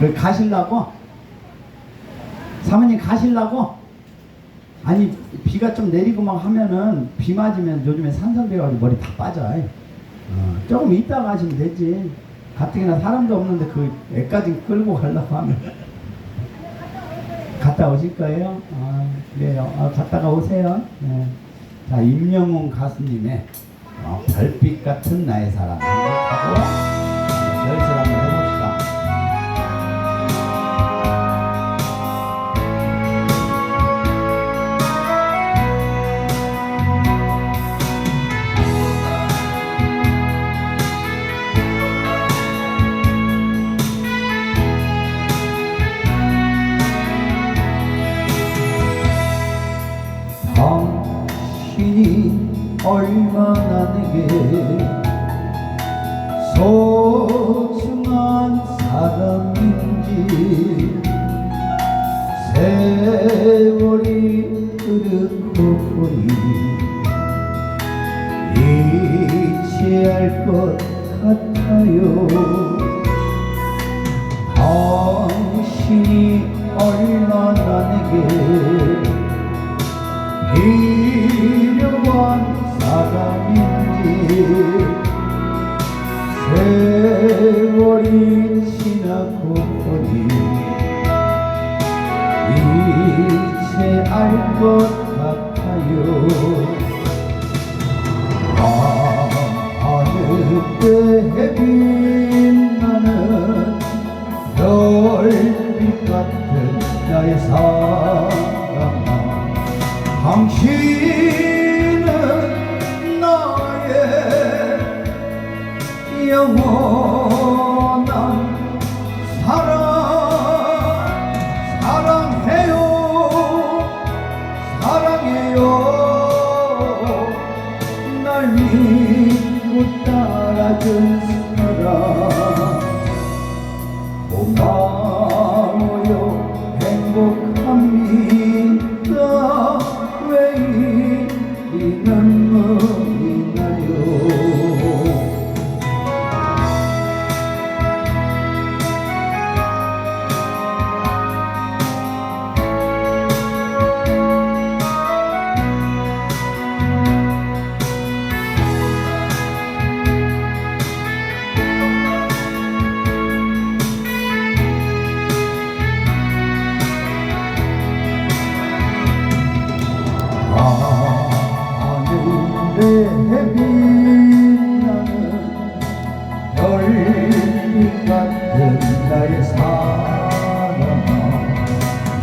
그 가실라고? 사모님 가실라고? 아니 비가 좀 내리고 막 하면은 비 맞으면 요즘에 산성돼가지고 머리 다 빠져. 어, 조금 이따가 하시면 되지. 가뜩이나 사람도 없는데 그 애까지 끌고 가려고 하면 갔다 오실 거예요? 아, 그래요. 아, 갔다가 오세요. 네. 자, 임영웅 가수님의 어, 별빛 같은 나의 사랑 하고 열쇠를 당신이 얼마나 내게 소중한 사람인지 세월이 흐르고 보니 이치할 것 세월이 지나고 보니 이제 알 것 같아요. 하늘에 빛나는 별빛 같은 나의 사랑아 당신은 나의 영원 따라준 사랑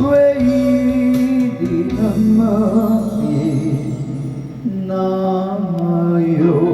왜 이리 눈물이 나요